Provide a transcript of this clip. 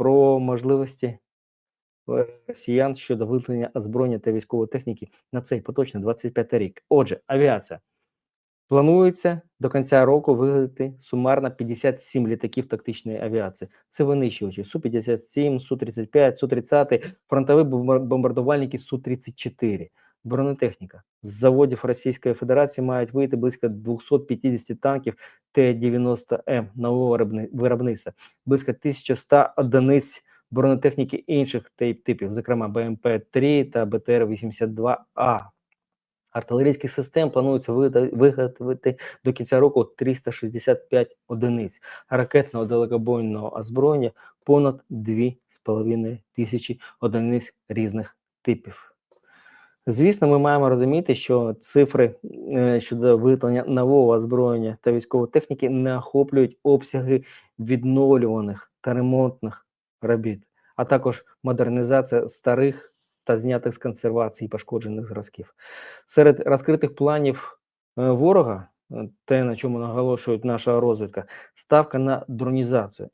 про можливості е, росіян щодо виготовлення озброєння та військової техніки на цей поточний 25 рік. Отже, авіація. Планується до кінця року виготовити сумарно 57 літаків тактичної авіації. Це винищувачі Су-57, Су-35, Су-30, фронтові бомбар- бомбардувальники Су-34. Бронетехніка. З заводів Російської Федерації мають вийти близько 250 танків Т-90М нового виробни- виробництва, близько 1100 одиниць бронетехніки інших типів, зокрема БМП-3 та БТР-82А. Артилерійських систем планується виготовити до кінця року 365 одиниць, ракетного далекобойного озброєння понад 2,5 тисячі одиниць різних типів. Звісно, ми маємо розуміти, що цифри е, щодо виготовлення нового озброєння та військової техніки не охоплюють обсяги відновлюваних та ремонтних робіт, а також модернізація старих та знятих з консервації пошкоджених зразків. Серед розкритих планів е, ворога, е, те, на чому наголошує наша розвідка, ставка на дронізацію.